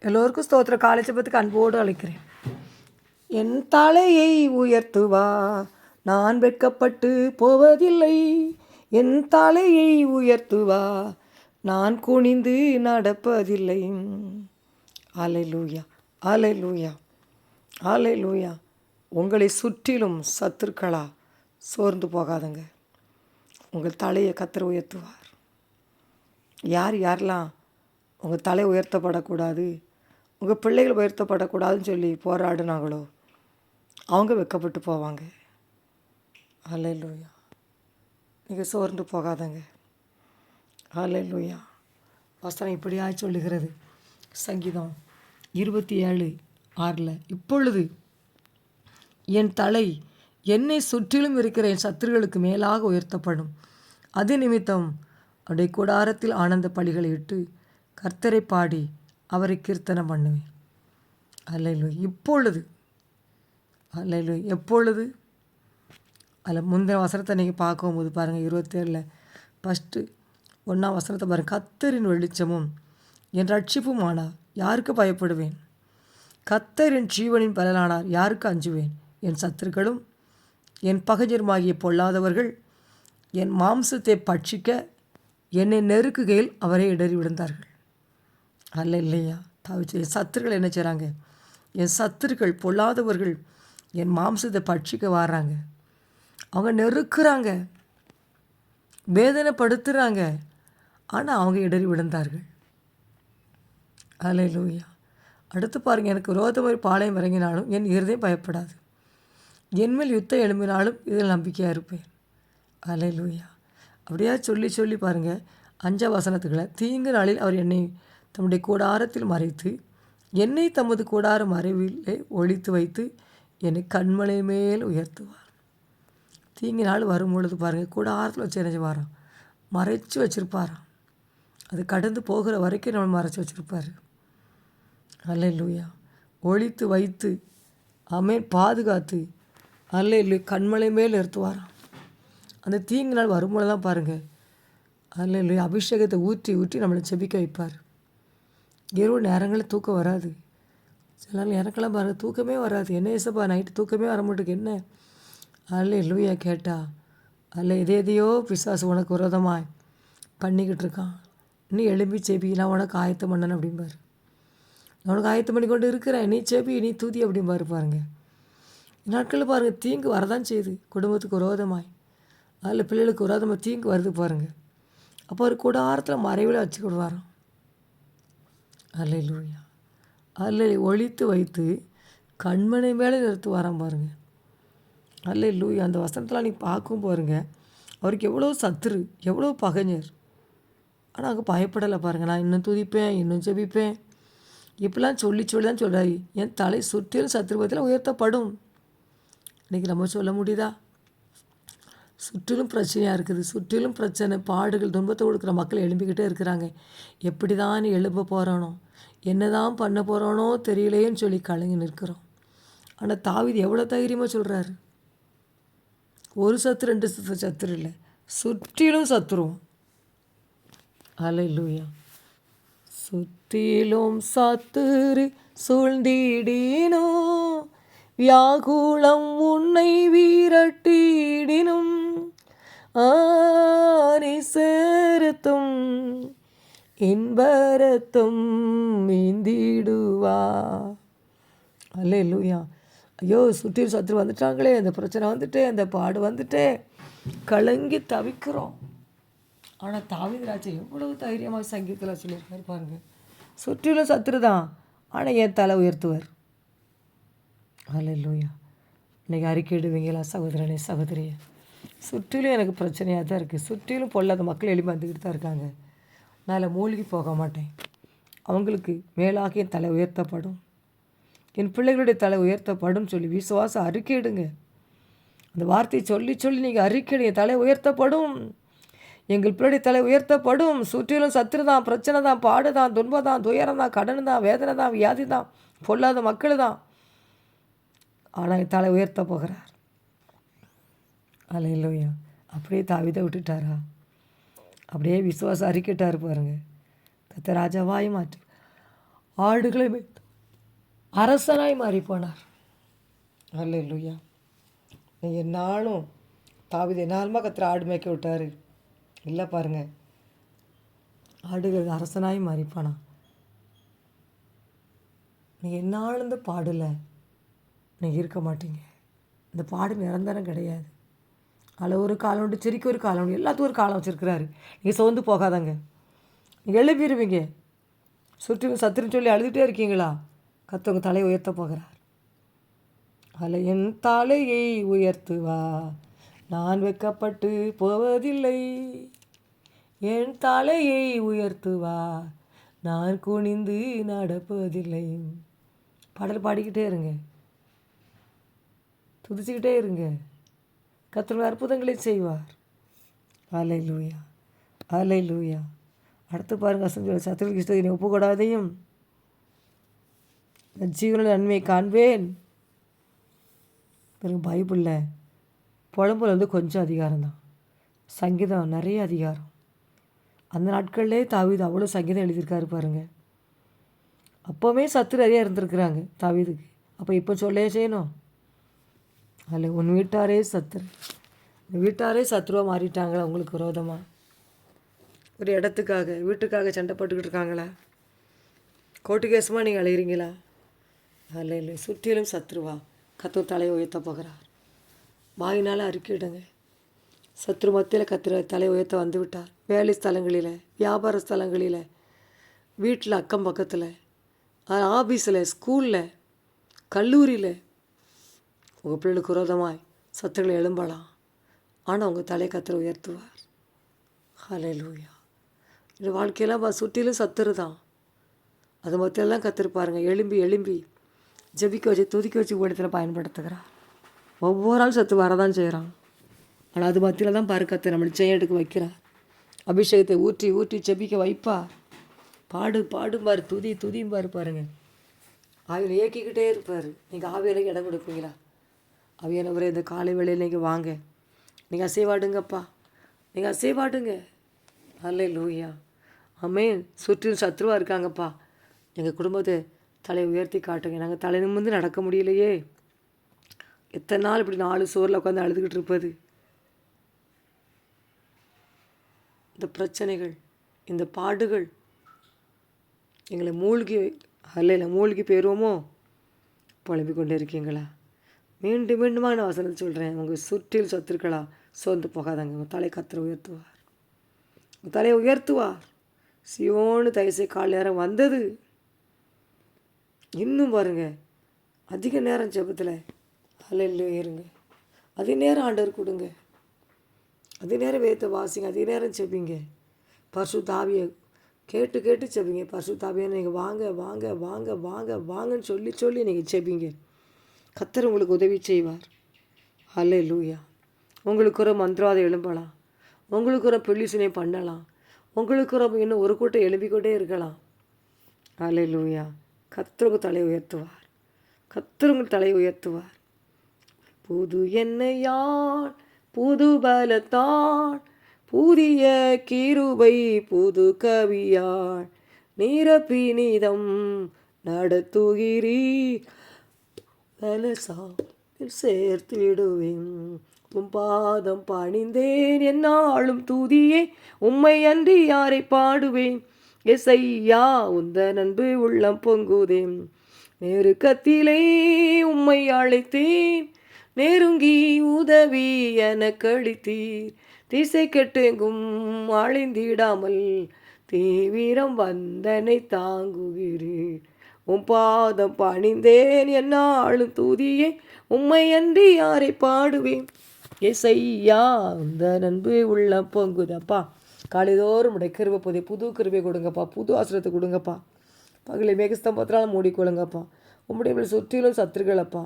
எல்லோருக்கும் ஸ்தோத்திர காலை ஜெபத்துக்கு அன்போடு அழைக்கிறேன். என் தலையை உயர்த்துவா நான் வெட்கப்பட்டு போவதில்லை. என் தலையை உயர்த்துவா நான் குனிந்து நடப்பதில்லை. அலைலூயா அலைலூயா அலைலூயா உங்களை சுற்றிலும் சத்துருக்களா சோர்ந்து போகாதங்க. உங்கள் தலையை கத்திர உயர்த்துவார். யார் யாரெல்லாம் உங்கள் தலை உயர்த்தப்படக்கூடாது உங்கள் பிள்ளைகள் உயர்த்தப்படக்கூடாதுன்னு சொல்லி போராடினாங்களோ அவங்க வெக்கப்பட்டு போவாங்க. அல்லையா நீங்கள் சோர்ந்து போகாதங்க. அல்லையா வசனம் இப்படியா சொல்லுகிறது. சங்கீதம் இருபத்தி ஏழு ஆறில் இப்பொழுது என் தலை என்னை சுற்றிலும் இருக்கிற என் சத்துருகளுக்கு மேலாக உயர்த்தப்படும். அது நிமித்தம் அவருடைய கூடாரத்தில் ஆனந்த பலிகளை இட்டு கர்த்தரை பாடி அவரை கீர்த்தனம் பண்ணுவேன். அல்லையிலோ இப்பொழுது அல்லையிலோ எப்பொழுது? அதில் முந்தைய வசனத்தை நீங்கள் பார்க்கும்போது பாருங்கள் இருபத்தேழில். ஃபஸ்ட்டு ஒன்றாம் வசனத்தை பாருங்கள் கத்தரின் வெளிச்சமும் என் ரட்சிப்பும் ஆனால் யாருக்கு பயப்படுவேன்? கத்தரின் ஜீவனின் பலனானார் யாருக்கு அஞ்சுவேன்? என் சத்துருக்களும் என் பகஜருமாகிய பொல்லாதவர்கள் என் மாம்சத்தை பட்சிக்க என்னை நெருக்குகையில் அவரை இடறி விழுந்தார்கள். அல்ல இல்லையா தவிச்சு என் சத்துருக்கள் என்ன செய்கிறாங்க என் சத்துருக்கள் பொல்லாதவர்கள் என் மாம்சத்தை பட்சிக்க வர்றாங்க அவங்க நெருக்கிறாங்க. வேதனைப்படுத்துகிறாங்க ஆனால் அவங்க இடறி விழுந்தார்கள். அல்ல லூயா அடுத்து பாருங்கள் எனக்கு விரோதமாக பாளையம் இறங்கினாலும் என் இருதயம் பயப்படாது. என்மேல் யுத்தம் எழும்பினாலும் இதில் நம்பிக்கையாக இருப்பேன். அலை லூயா அப்படியா? சொல்லி சொல்லி பாருங்கள் அஞ்ச வசனத்துக்களை. தீங்கு நாளில் அவர் என்னை தம்முடைய கூடாரத்தில் மறைத்து என்னை தமது கூடார மறைவிலே ஒழித்து வைத்து என்னை கண்மலை மேல் உயர்த்துவார். தீங்கு நாள் வரும் பொழுது பாருங்கள் கூடாரத்தில் வச்சு என்ன செய்வாராம் மறைச்சு வச்சுருப்பாராம். அது கடந்து போகிற வரைக்கும் நம்ம மறைச்சி வச்சுருப்பார். அல்ல இல்லையா ஒழித்து வைத்து அமேன் பாதுகாத்து அல்ல இல்லை கண்மலை மேல் நிறுத்துவாராம் அந்த தீங்கு நாள் வரும்பொழுது தான் பாருங்கள் அல்ல இல்லை அபிஷேகத்தை ஊற்றி ஊற்றி நம்மளை செபிக்க வைப்பார். இரவு நேரங்களில் தூக்கம் வராது. சில நாள் எனக்கெல்லாம் பாருங்கள் தூக்கமே வராது. என்ன ஏசப்பா நைட்டு தூக்கமே வர மாட்டேங்க என்ன? அல்ல லூயா கேட்டா. அல்ல எதே எதையோ பிசாசு உனக்கு விரோதமாக பண்ணிக்கிட்டு இருக்கான். நீ எழும்பி செபி நான் உனக்கு ஆயத்தம் பண்ணணும் அப்படிம்பார். நான் உனக்கு ஆயத்தம் பண்ணி கொண்டு இருக்கிறேன். நீ செபி நீ தூதி அப்படிம்பாரு பாருங்க. நாட்களில் பாருங்கள் தீங்கு வரதான் செய்யுது. குடும்பத்துக்கு விரோதமாய். அதில் பிள்ளைகளுக்கு விரோதமாக தீங்கு வருது பாருங்கள் அப்போ ஒரு கூடாரத்தில் மறைவில் வச்சுக்கிடுவாராம் அல்ல அல்லை அல்ல ஒழித்து வைத்து கண்மனை மேலே நிறுத்து நிறுத்துவாராம் பாருங்கள் அல்ல லூயா அந்த வசனத்தில் நீ பார்க்கும் பாருங்க. அவருக்கு எவ்வளோ சத்துரு எவ்வளோ பகைஞர். ஆனால் அங்கே பயப்படலை பாருங்கள் நான் இன்னும் துதிப்பேன் இன்னும் ஜெபிப்பேன். இப்படிலாம் சொல்லி சொல்லி தான் சொல்கிறாரு என் தலை சுற்றிலும் சத்துருபத்தில் உயர்த்தப்படும். இன்றைக்கி நம்ம சொல்ல முடியுதா? சுற்றிலும் பிரச்சனையாக இருக்குது. சுற்றிலும் பிரச்சனை பாடுகள் துன்பத்தை கொடுக்குற மக்கள் எழும்பிக்கிட்டே இருக்கிறாங்க. எப்படி தான் எழும்ப போகிறானோ என்ன தான் பண்ண போகிறானோ தெரியலையேன்னு சொல்லி கலங்கி நிற்கிறோம். ஆனால் தாவிது எவ்வளோ தைரியமாக சொல்கிறாரு ஒரு சத்து ரெண்டு சத்து சத்துரு இல்லை. சுற்றிலும் சத்துருவோம். அலை லூயா சுற்றிலும் சத்துரு சூழ்ந்திடினோ வியாகுலம் உன்னை வீரட்டிடினும் ஆனி சேரத்தும் இன்பரத்தும் மீந்திடுவா அல்ல இல்லையா ஐயோ சுற்றி சத்துரு வந்துட்டாங்களே அந்த பிரச்சனை வந்துட்டே அந்த பாடு வந்துட்டே. கலங்கி தவிக்கிறோம். ஆனால் தாவிதராஜா எவ்வளவு தைரியமாக சங்கீதத்தில் சொல்லியிருக்காரு பாருங்கள் சுற்றிலும் சத்துரு தான் ஆனால் என் தலை உயர்த்துவார். அல்லையா இன்றைக்கி அறிக்கையிடுவீங்களா சகோதரனே சகோதரியை. சுற்றிலும் எனக்கு பிரச்சனையாக தான் இருக்குது சுற்றிலும் பொல்லாத மக்கள் எழுப்பி வந்துக்கிட்டு தான் இருக்காங்க. நான் அதில் மூழ்கி போக மாட்டேன். அவங்களுக்கு மேலாக என் தலை உயர்த்தப்படும். என் பிள்ளைகளுடைய தலை உயர்த்தப்படும் சொல்லி விசுவாசம் அறிக்கையிடுங்க அந்த வார்த்தையை சொல்லி சொல்லி நீங்கள் அறிக்கையிடுங்க தலை உயர்த்தப்படும். எங்கள் பிள்ளைடைய தலை உயர்த்தப்படும். சுற்றிலும் சத்துரு தான் பிரச்சனை தான் பாடு தான் துன்பம் தான் துயரம் தான் கடன் தான் வேதனை தான் வியாதி தான் பொல்லாத மக்கள் தான். ஆனால் தலை உயர்த்த போகிறார். அல்ல இல்லையா அப்படியே தாவிதை விட்டுட்டாரா? அப்படியே விசுவாசம் அறிக்கிட்டார் பாருங்க. கத்த ராஜாவாய் மாற்று. ஆடுகளை அரசனாய் மாறி போனார். அல்ல இல்லையா நீங்கள் நானும் தாவித என்னாலுமா கத்திர ஆடு மேய்க்க விட்டார்? இல்லை பாருங்க. ஆடுகள் அரசனாய் மாறி நீ நீங்கள் என்னாலும் பாடலை நீங்கள் இருக்க மாட்டீங்க. இந்த பாடு நிரந்தரம் கிடையாது. அதில் ஒரு காலம் உண்டு சிரிக்க ஒரு காலம் உண்டு எல்லாத்துக்கும் ஒரு காலம் வச்சுருக்கிறாரு. நீங்கள் சோர்ந்து போகாதங்க. நீங்கள் எழுப்பிடுவீங்க சுற்றி சத்துருன்னு சொல்லி அழுதுகிட்டே இருக்கீங்களா? கத்தவங்க தலையை உயர்த்த போகிறார். அதில் என் தலையை உயர்த்துவா. நான் வெக்கப்பட்டு போவதில்லை. என் தலையை உயர்த்துவா. நான் குனிந்து நடப்பதில்லை. பாடல் பாடிக்கிட்டே இருங்க. துதிச்சுக்கிட்டே இருங்க. கத்தர் அற்புதங்களை செய்வார். அலை லூயா அலை லூயா அடுத்து பாருங்க அசஞ்சு சத்துருக்கு கிருஷ்ணகிரி ஒப்புக்கூடாதையும். ஜீவனில் நன்மையை காண்பேன். பிறகு பைபிளில் புலம்புல வந்து கொஞ்சம் அதிகாரம் தான் சங்கீதம் நிறைய அதிகாரம். அந்த நாட்கள்லே தாவீது அவ்வளோ சங்கீதம் எழுதியிருக்காரு பாருங்கள் அப்போவுமே சத்து நிறையா இருந்திருக்கிறாங்க தாவீதுக்கு. அப்போ இப்போ சொல்லவே செய்யணும்? அதில் உன் வீட்டாரே சத்துரு வீட்டாரே சத்ருவாக மாறிட்டாங்களா உங்களுக்கு விரோதமாக ஒரு இடத்துக்காக வீட்டுக்காக சண்டை போட்டுக்கிட்டு இருக்காங்களா? கோர்ட்டு கேசமாக நீங்கள் அழைகிறீங்களா அல்ல இல்லை சுற்றிலும் சத்ருவா கத்து தலையை உயர்த்த போகிறார். வாயினால் அறிக்கையிடுங்க சத்ரு மத்தியில் கத்திர தலை உயர்த்த வந்து விட்டார். வேலை ஸ்தலங்களில் வியாபார ஸ்தலங்களில் வீட்டில் அக்கம் பக்கத்தில் ஆஃபீஸில் ஸ்கூலில் கல்லூரியில் உங்கள் பிள்ளைகளுக்கு விரோதமாய் சத்துக்களை எழும்பலாம். ஆனால் உங்கள் தலை கத்திர உயர்த்துவார். ஹலே லூயா இந்த வாழ்க்கையெல்லாம் பா சுற்றிலும் சத்துரு தான். அது மத்தியெல்லாம் கற்றுருப்பாருங்க எலும்பி எலும்பி ஜெபிக்க வச்சு துதிக்க வச்சு இடத்துல பயன்படுத்துகிறார். ஒவ்வொரு ஆள் சத்து வரதான் செய்கிறான். ஆனால் அது மத்தியில் தான் பாரு கற்று நம்மளை செய்ய எடுக்க வைக்கிறார். அபிஷேகத்தை ஊற்றி ஊற்றி ஜெபிக்க வைப்பா பாடு பாடும்பார் துதி துதியும் பாரு பாருங்க. ஆவியில் இயக்கிக்கிட்டே இருப்பார். நீங்கள் ஆவியில் இடம் கொடுப்பீங்களா? அவியானவரே இந்த காலை வேளையில் நீங்கள் வாங்க. நீங்கள் அசைவாடுங்கப்பா. நீங்கள் அசைவாடுங்க. அல்ல லூயா அமேன் சுற்றிலும் சத்ருவாக இருக்காங்கப்பா. எங்கள் குடும்பத்தை தலையை உயர்த்தி காட்டுங்க. நாங்கள் தலை நிமிர்ந்து நடக்க முடியலையே. எத்தனை நாள் இப்படி நாலு சோரில் உட்காந்து அழுதுகிட்டு இருப்பது? இந்த பிரச்சனைகள் இந்த பாடுகள் எங்களை மூழ்கி அல்லையில் மூழ்கி போயிடுவோமோ புலம்பிக் கொண்டே இருக்கீங்களா? மீண்டும் மீண்டுமாக நான் சொல்கிறேன் உங்கள் சுற்றில் சொத்துருக்களா? சோர்ந்து போகாதாங்க. உங்கள் தலை கத்திர உயர்த்துவார். உங்கள் தலையை உயர்த்துவார். சியோன்னு தயசை கால் நேரம் வந்தது. இன்னும் பாருங்கள் அதிக நேரம் ஜபத்தில். அலையில் ஏறுங்க அதிக நேரம் ஆண்டவர் கொடுங்க. அதிக நேரம் வேத்த வாசிங்க. அதிக நேரம் செப்பிங்க பர்சு தாவியை கேட்டு கேட்டு செப்பிங்க பர்சு தாவியை நீங்கள் வாங்க வாங்க வாங்க வாங்க வாங்கன்னு சொல்லி சொல்லி நீங்கள் செப்பிங்க கத்தர் உங்களுக்கு உதவி செய்வார். அல்ல லூயா உங்களுக்கு ஒரு மந்திரவாதம் எழும்பலாம். உங்களுக்கு ஒரு பெல்லிசனை பண்ணலாம். உங்களுக்கு ஒரு இன்னும் ஒரு கூட்டம் எழுப்பிக்கொண்டே இருக்கலாம். அல்ல லூயா கத்தருங்க தலை உயர்த்துவார். கத்தருங்க தலை உயர்த்துவார். புது எண்ணெயான் புது பலத்தான் புதிய கிருபை புது கவியாள் நிரப்பினிதம் நடத்துகிறீ பலசாவில் சேர்த்திடுவேன். உம் பாதம் பணிந்தேன் என்னாலும் தூதியே உம்மை அன்றி யாரை பாடுவேன்? எசையா உந்த நண்பு உள்ளம் பொங்குதேன் நெருக்கத்திலே உம்மை அழைத்தேன். நெருங்கி உதவி என கழித்தீர். திசை கெட்டெங்கும் அழிந்திடாமல் தீவிரம் வந்தனை தாங்குகிறீர். உம் பாதம் பணிந்தேன் என்னாலும் தூதியே உம்மை அன்றி யாரை பாடுவேன்? எசையா இந்த நண்பு உள்ள பொங்குதப்பா. காலைதோறும் உடைய கிருபை போதே புது கிருபை கொடுங்கப்பா புது ஆசிரத்தை கொடுங்கப்பா. பகலை மேகஸ்தம்பத்தினால மூடிக்கொள்ளுங்கப்பா. உம்முடைய சுற்றிலும் சத்துருகளப்பா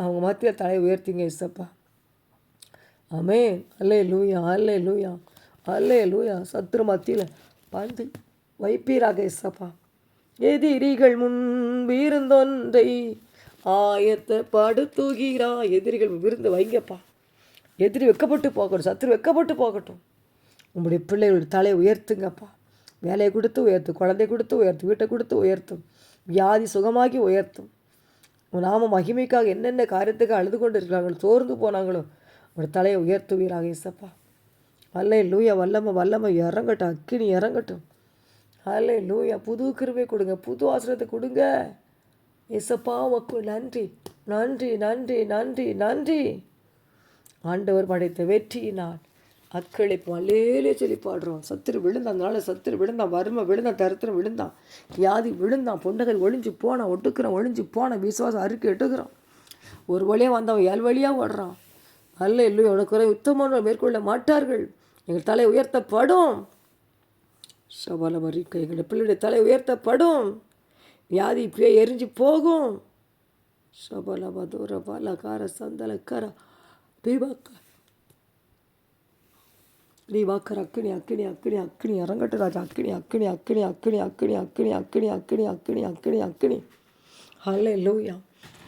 அவங்க மத்தியில் தலை உயர்த்திங்க இசப்பா ஆமே அல்லே லூயா அல்லே லூயா அல்லே லூயா சத்துரு மத்தியில் வந்து வைப்பீராக இசப்பா எதிரிகள் முன் ஆயத்த படுத்துகிறா எதிரிகள் விருந்து வைங்கப்பா. எதிரி வெக்கப்பட்டு போகட்டும் சத்துரு வெக்கப்பட்டு போகட்டும். உங்களுடைய பிள்ளைகளுடைய தலையை உயர்த்துங்கப்பா. வேலையை கொடுத்து உயர்த்தும் குழந்தை கொடுத்து உயர்த்தும் வீட்டை கொடுத்து உயர்த்தும். வியாதி சுகமாகி உயர்த்தும். உன் நாம மகிமைக்காக என்னென்ன காரியத்துக்கு அழுது கொண்டு இருக்கிறாங்களோ சோர்ந்து போனாங்களோ ஒரு தலையை உயர்த்துவீராக இசப்பா அல்லே லூயா வல்லம வல்லம இறங்கட்டும் அக்கினி இறங்கட்டும். ஹலே லூயா புது கிருபை கொடுங்க. புது ஆசிரியத்தை கொடுங்க. எசப்பா உமக்கு நன்றி. நன்றி நன்றி நன்றி நன்றி. ஆண்டவர் படைத்த வெற்றியினால் அக்களிப்போம் அல்லேலே சொல்லி பாடுறோம். சத்துரு விழுந்தான் அதனால சத்துரு விழுந்தான் வறுமை விழுந்தான் தருத்திரம் விழுந்தான். வியாதி விழுந்தான் பொண்ணுகள் ஒளிஞ்சு போனான் ஒட்டுக்கிறோம் ஒளிஞ்சு போனான் விசுவாசம் அறுக்கி எட்டுக்கிறான் ஒரு வழியாக வந்தவன் ஏழு வழியாக ஓடுறான். அல்ல இல்லை உனக்கு குறை மேற்கொள்ள மாட்டார்கள். எங்கள் தலை உயர்த்தப்படும். சபல வரிக்கை எங்களுடைய பிள்ளையுடைய தலை உயர்த்தப்படும் வியாதி பேய் எரிஞ்சு போகும் சபல மதுர பல கார சந்தல தீபாக்கர் பீபாக்க ரீவாக்கர் அக்கினி அக்கினி அக்கினி அக்கினி இறங்கட்டு ராஜா அக்கினி அக்கினி அக்கினி அக்கினி அக்கினி அக்கினி அக்கினி அக்கினி அக்கினி அக்கினி அக்கினி ஹல்லே லூயா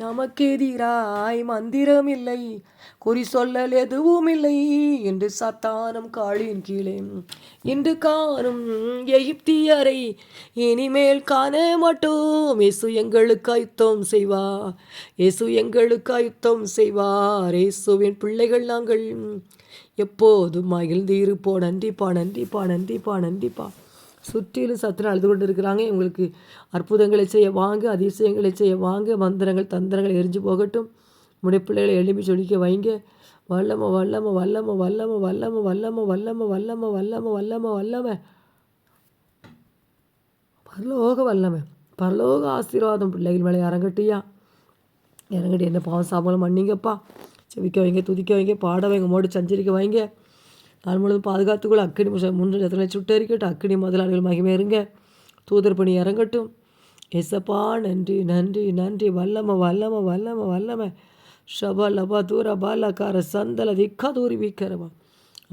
நமக்கெதிராய் மந்திரம் இல்லை குறி சொல்லல் எதுவும் இல்லை என்று சத்தானம் காளியின் கீழே. இன்று காணும் எகிப்தியரை இனிமேல் காண மாட்டோம். இயேசு எங்களுக்கு யுத்தம் செய்வார். இயேசு எங்களுக்கு யுத்தம் செய்வார். இயேசுவின் பிள்ளைகள் நாங்கள். எப்போதும் மகிழ்ந்து இருப்போம் நன்றிப்பா நன்றிப்பா நன்றிப்பா நன்றிப்பா. சுற்றிலும் சத்துரு அழுது கொண்டு இருக்கிறாங்க இவங்களுக்கு அற்புதங்களை செய்ய வாங்க அதிசயங்களை செய்ய வாங்க மந்திரங்கள் தந்திரங்கள் எரிஞ்சு போகட்டும் உடைய பிள்ளைகளை எழுப்பி சொல்லிக்க வைங்க வல்லம வல்லம வல்லம வல்லம வல்லம வல்லம வல்லம வல்லம வல்லம வல்லம வல்லம பரலோக வல்லம பரலோக ஆசீர்வாதம் பிள்ளைகள் மேலே இறங்கட்டியா இறங்கட்டி என்ன பாவம் சாபலம் மன்னிங்கப்பா செவிக்க வைங்க துதிக்க வைங்க பாட வைங்க மோடி சஞ்சரிக்க வைங்க நாள் முழுவதும் பாதுகாத்துக்குள்ள அக்கினி முன்னேற்றத்தில் சுட்டரிக்கட்டும். அக்கினி முதலாளிகள் மகிமை இருங்க தூதர் பணி இறங்கட்டும். எசப்பா நன்றி நன்றி நன்றி. வல்லம வல்லம வல்லம வல்லம. ஷப லபா தூர பாலக்கார சந்தல திக்கா தூரி வீக்கரமா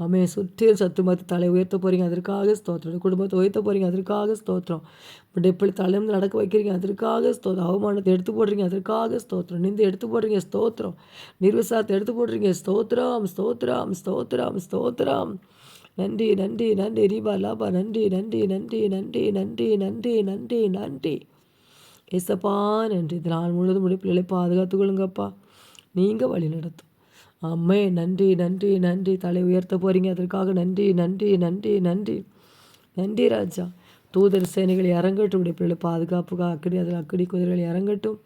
அமே சுற்றில் சத்து மத்து தலை உயர்த்த போகிறீங்க அதற்காக ஸ்தோத்திரம். குடும்பத்தை உயர்த்த போகிறீங்க அதற்காக ஸ்தோத்திரம். பட் எப்படி தலைந்து நடக்க வைக்கிறீங்க அதற்காக ஸ்தோத்திரம். அவமானத்தை எடுத்து போடுறீங்க அதற்காக ஸ்தோத்திரம். நிந்து எடுத்து போடுறீங்க ஸ்தோத்திரம். நிர்வசாரத்தை எடுத்து போடுறீங்க ஸ்தோத்திரம் ஸ்தோத்திரம் ஸ்தோத்திரம் ஸ்தோத்திரம். நன்றி நன்றி நன்றி. ரீபா லாபா நன்றி நன்றி நன்றி நன்றி நன்றி நன்றி நன்றி நன்றி. ஏசப்பா நன்றி. இந்த நாள் முழுவதும் முடிப்பிள்ளைகளை பாதுகாத்து கொள்ளுங்கப்பா. நீங்கள் வழி நடத்தும் அம்மே நன்றி நன்றி நன்றி. தலை உயர்த்த போகிறீங்க அதற்காக நன்றி நன்றி நன்றி நன்றி. நன்றி ராஜா. தூதர் சேனைகள் இறங்கட்டும் உடைய பிள்ளை பாதுகாப்புக்காக அக்கடி அதில் அக்கடி குதிரைகள் இறங்கட்டும்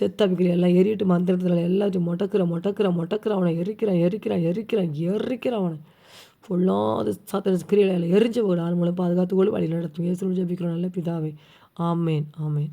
செத்தபிகள் எல்லாம் எரியட்டு மந்திரத்தில் எல்லாத்தையும் மொட்டக்கிற மொட்டக்கிற மொட்டக்கிற அவனை. எரிக்கிறான் எரிக்கிறான் எரிக்கிறான் எரிக்கிறான் அவனை. ஃபுல்லாக அது சாத்திர கிரியில் எல்லாம் போகிற ஆள் மூலம் பாதுகாத்துக்கொள்ள வழி நடத்தும். ஏசு ஜபிக்கிறோம். நல்ல பிதாவே. ஆமேன் ஆமேன்.